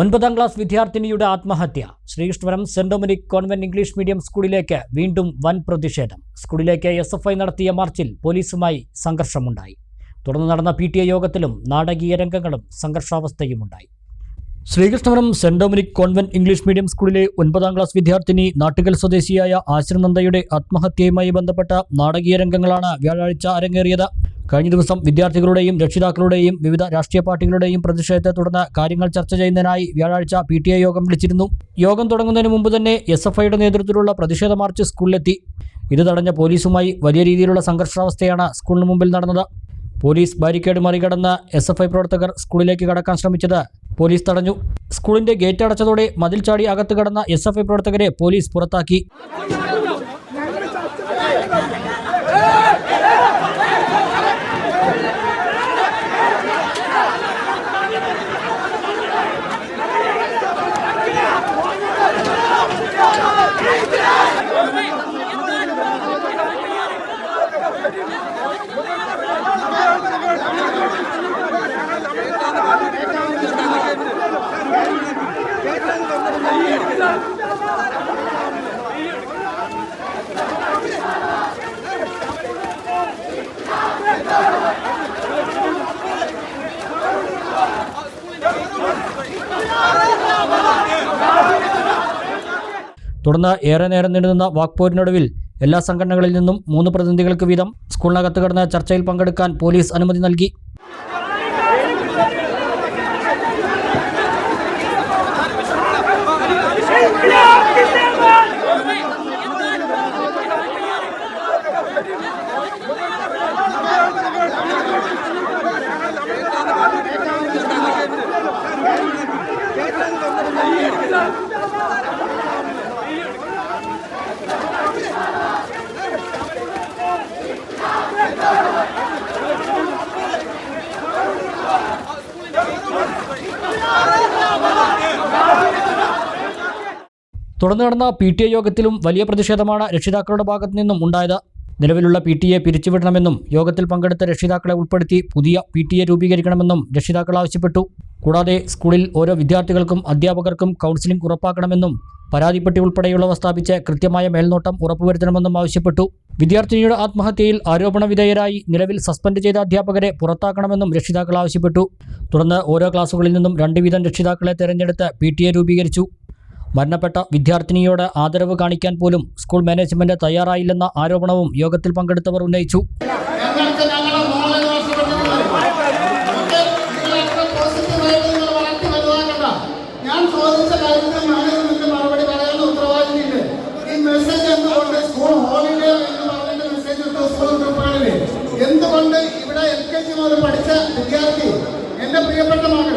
ഒൻപതാം ക്ലാസ് വിദ്യാർത്ഥിനിയുടെ ആത്മഹത്യ. Sreekrishnapuram saint Dominic convent English medium സ്കൂളിലേക്ക് വീണ്ടും വൻ പ്രതിഷേധം. സ്കൂളിലേക്ക് എസ് എഫ് ഐ നടത്തിയ മാർച്ചിൽ പോലീസുമായി സംഘർഷമുണ്ടായി. തുടർന്ന് നടന്ന പി ടി എ യോഗത്തിലും നാടകീയ രംഗങ്ങളും സംഘർഷാവസ്ഥയുമുണ്ടായി. Sreekrishnapuram saint Dominic convent English medium സ്കൂളിലെ ഒൻപതാം ക്ലാസ് വിദ്യാർത്ഥിനി നാട്ടുകൽ സ്വദേശിയായ ആശ്രനന്ദയുടെ ആത്മഹത്യയുമായി ബന്ധപ്പെട്ട നാടകീയ രംഗങ്ങളാണ് വ്യാഴാഴ്ച അരങ്ങേറിയത്. കഴിഞ്ഞ ദിവസം വിദ്യാർത്ഥികളുടെയും രക്ഷിതാക്കളുടെയും വിവിധ രാഷ്ട്രീയ പാർട്ടികളുടെയും പ്രതിഷേധത്തെ തുടർന്ന് കാര്യങ്ങൾ ചർച്ച ചെയ്യുന്നതിനായി വ്യാഴാഴ്ച പി ടി എ യോഗം വിളിച്ചിരുന്നു. യോഗം തുടങ്ങുന്നതിന് മുമ്പ് തന്നെ എസ് എഫ് ഐയുടെ നേതൃത്വത്തിലുള്ള പ്രതിഷേധ മാർച്ച് സ്കൂളിലെത്തി. ഇത് തടഞ്ഞ പോലീസുമായി വലിയ രീതിയിലുള്ള സംഘർഷാവസ്ഥയാണ് സ്കൂളിന് മുമ്പിൽ നടന്നത്. പോലീസ് ബാരിക്കേഡ് മറികടന്ന് എസ് എഫ് ഐ പ്രവർത്തകർ സ്കൂളിലേക്ക് കടക്കാൻ ശ്രമിച്ചത് പോലീസ് തടഞ്ഞു. സ്കൂളിന്റെ ഗേറ്റ് അടച്ചതോടെ മതിൽ ചാടി അകത്ത് കടന്ന എസ് പ്രവർത്തകരെ പോലീസ് പുറത്താക്കി. തുടർന്ന് ഏറെ നേരം നീണ്ടുനിന്ന വാക്പോരിനൊടുവിൽ എല്ലാ സംഘടനകളിൽ നിന്നും മൂന്ന് പ്രതിനിധികൾക്ക് വീതം സ്കൂളിനകത്ത് കടന്ന് ചർച്ചയിൽ പങ്കെടുക്കാൻ പോലീസ് അനുമതി നൽകി. തുടർന്ന് നടന്ന പി ടി എ യോഗത്തിലും വലിയ പ്രതിഷേധമാണ് രക്ഷിതാക്കളുടെ ഭാഗത്തു നിന്നും ഉണ്ടായത്. നിലവിലുള്ള പി ടി എ പിരിച്ചുവിടണമെന്നും യോഗത്തിൽ പങ്കെടുത്ത രക്ഷിതാക്കളെ ഉൾപ്പെടുത്തി പുതിയ പി ടി എ രൂപീകരിക്കണമെന്നും രക്ഷിതാക്കൾ ആവശ്യപ്പെട്ടു. കൂടാതെ സ്കൂളിൽ ഓരോ വിദ്യാർത്ഥികൾക്കും അധ്യാപകർക്കും കൗൺസിലിംഗ് ഉറപ്പാക്കണമെന്നും പരാതിപ്പെട്ടി ഉൾപ്പെടെയുള്ളവ സ്ഥാപിച്ച് കൃത്യമായ മേൽനോട്ടം ഉറപ്പുവരുത്തണമെന്നും ആവശ്യപ്പെട്ടു. വിദ്യാർത്ഥിനിയുടെ ആത്മഹത്യയിൽ ആരോപണ വിധേയരായി നിലവിൽ സസ്പെൻഡ് ചെയ്ത അധ്യാപകരെ പുറത്താക്കണമെന്നും രക്ഷിതാക്കൾ ആവശ്യപ്പെട്ടു. തുടർന്ന് ഓരോ ക്ലാസുകളിൽ നിന്നും രണ്ട് വീതം രക്ഷിതാക്കളെ തെരഞ്ഞെടുത്ത് പി രൂപീകരിച്ചു. മരണപ്പെട്ട വിദ്യാർത്ഥിനിയോട് ആദരവ് കാണിക്കാൻ പോലും സ്കൂൾ മാനേജ്മെന്റ് തയ്യാറായില്ലെന്ന ആരോപണവും യോഗത്തിൽ പങ്കെടുത്തവർ ഉന്നയിച്ചു. എന്തുകൊണ്ട് ഇവിടെ എൽ കെ ജി മുതൽ പഠിച്ച വിദ്യാർത്ഥി എന്റെ പ്രിയപ്പെട്ട മകൾ